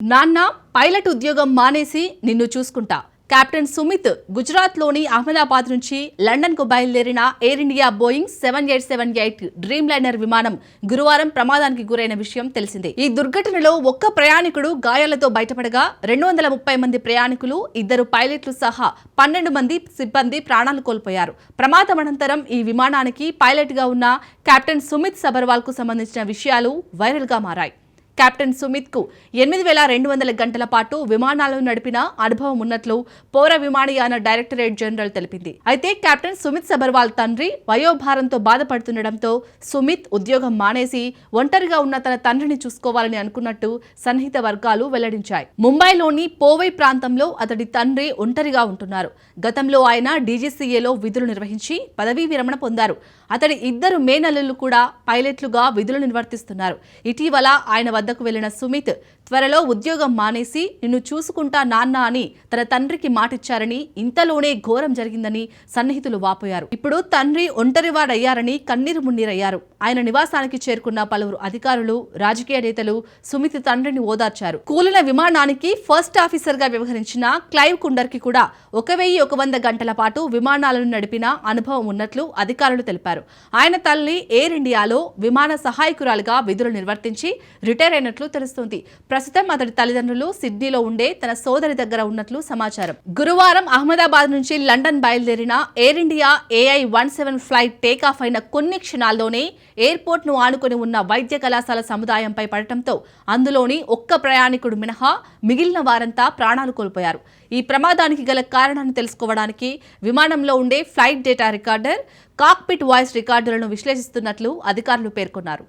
నాన్న పైలట్ ఉద్యోగం మానేసి నిన్ను చూసుకుంటా. కెప్టెన్ సుమిత్ గుజరాత్లోని అహ్మదాబాద్ నుంచి లండన్కు బయలుదేరిన Air India Boeing seven eight seven eight Dreamliner విమానం గురువారం ప్రమాదానికి గురైన విషయం తెలిసిందే. ఈ దుర్ఘటనలో ఒక్క ప్రయాణికుడు గాయాలతో బయటపడగా రెండు వందల ముప్పై మంది ప్రయాణికులు ఇద్దరు పైలట్లు సహా పన్నెండు మంది సిబ్బంది ప్రాణాలు కోల్పోయారు. ప్రమాదం అనంతరం ఈ విమానానికి పైలట్గా ఉన్న కెప్టెన్ సుమిత్ సబర్వాల్కు సంబంధించిన విషయాలు వైరల్గా మారాయి. కెప్టెన్ సుమిత్కు ఎనిమిది వేల రెండు వందల గంటల పాటు విమానాలను నడిపిన అనుభవం ఉన్నట్లు పౌర విమానయాన డైరెక్టరేట్ జనరల్ తెలిపింది. అయితే కెప్టెన్ సుమిత్ సబర్వాల్ తండ్రి వయోభారంతో బాధపడుతుండటంతో సుమిత్ ఉద్యోగం మానేసి ఒంటరిగా ఉన్న తన తండ్రిని చూసుకోవాలని అనుకున్నట్టు సన్నిహిత వర్గాలు వెల్లడించాయి. ముంబైలోని పోవై ప్రాంతంలో అతడి తండ్రి ఒంటరిగా ఉంటున్నారు. గతంలో ఆయన డీజీసీఏలో విధులు నిర్వహించి పదవీ విరమణ పొందారు. అతడి ఇద్దరు మేనల్లులు కూడా పైలట్లుగా విధులు నిర్వర్తిస్తున్నారు. ఇటీవల ఆయన వద్ద వద్దకు వెళ్ళిన సుమిత్ త్వరలో ఉద్యోగం మానేసి నిన్ను చూసుకుంటా నాన్న అని తన తండ్రికి మాటిచ్చారని ఇంతలోనే ఘోరం జరిగిందని సన్నిహితులు వాపోయారు. ఇప్పుడు తండ్రి ఒంటరివాడయ్యారని కన్నీరు మున్నీరయ్యారు. ఆయన నివాసానికి చేరుకున్న పలువురు అధికారులు రాజకీయ నేతలు సుమిత్ తండ్రిని ఓదార్చారు. కూలిన విమానానికి ఫస్ట్ ఆఫీసర్గా వ్యవహరించిన క్లైవ్ కుండర్కి కూడా ఒక వెయ్యి ఒక వంద గంటల పాటు విమానాలను నడిపిన అనుభవం ఉన్నట్లు అధికారులు తెలిపారు. ఆయన తల్లి ఎయిర్ ఇండియాలో విమాన సహాయకురాలుగా విధులు నిర్వర్తించి రిటైర్ అయినట్లు తెలుస్తోంది. ప్రస్తుతం అతడి తల్లిదండ్రులు సిడ్నీలో ఉండే తన సోదరి దగ్గర ఉన్నట్లు సమాచారం. గురువారం అహ్మదాబాద్ నుంచి లండన్ బయలుదేరిన Air India AI one seven flight takeoff అయిన కొన్ని క్షణాల్లోనే ఎయిర్పోర్ట్ను ఆనుకుని ఉన్న వైద్య కళాశాల సముదాయంపై పడటంతో అందులోని ఒక్క ప్రయాణికుడు మినహా మిగిలిన వారంతా ప్రాణాలు కోల్పోయారు. ఈ ప్రమాదానికి గల కారణాన్ని తెలుసుకోవడానికి విమానంలో ఉండే flight data recorder cockpit voice రికార్డులను విశ్లేషిస్తున్నట్లు అధికారులు పేర్కొన్నారు.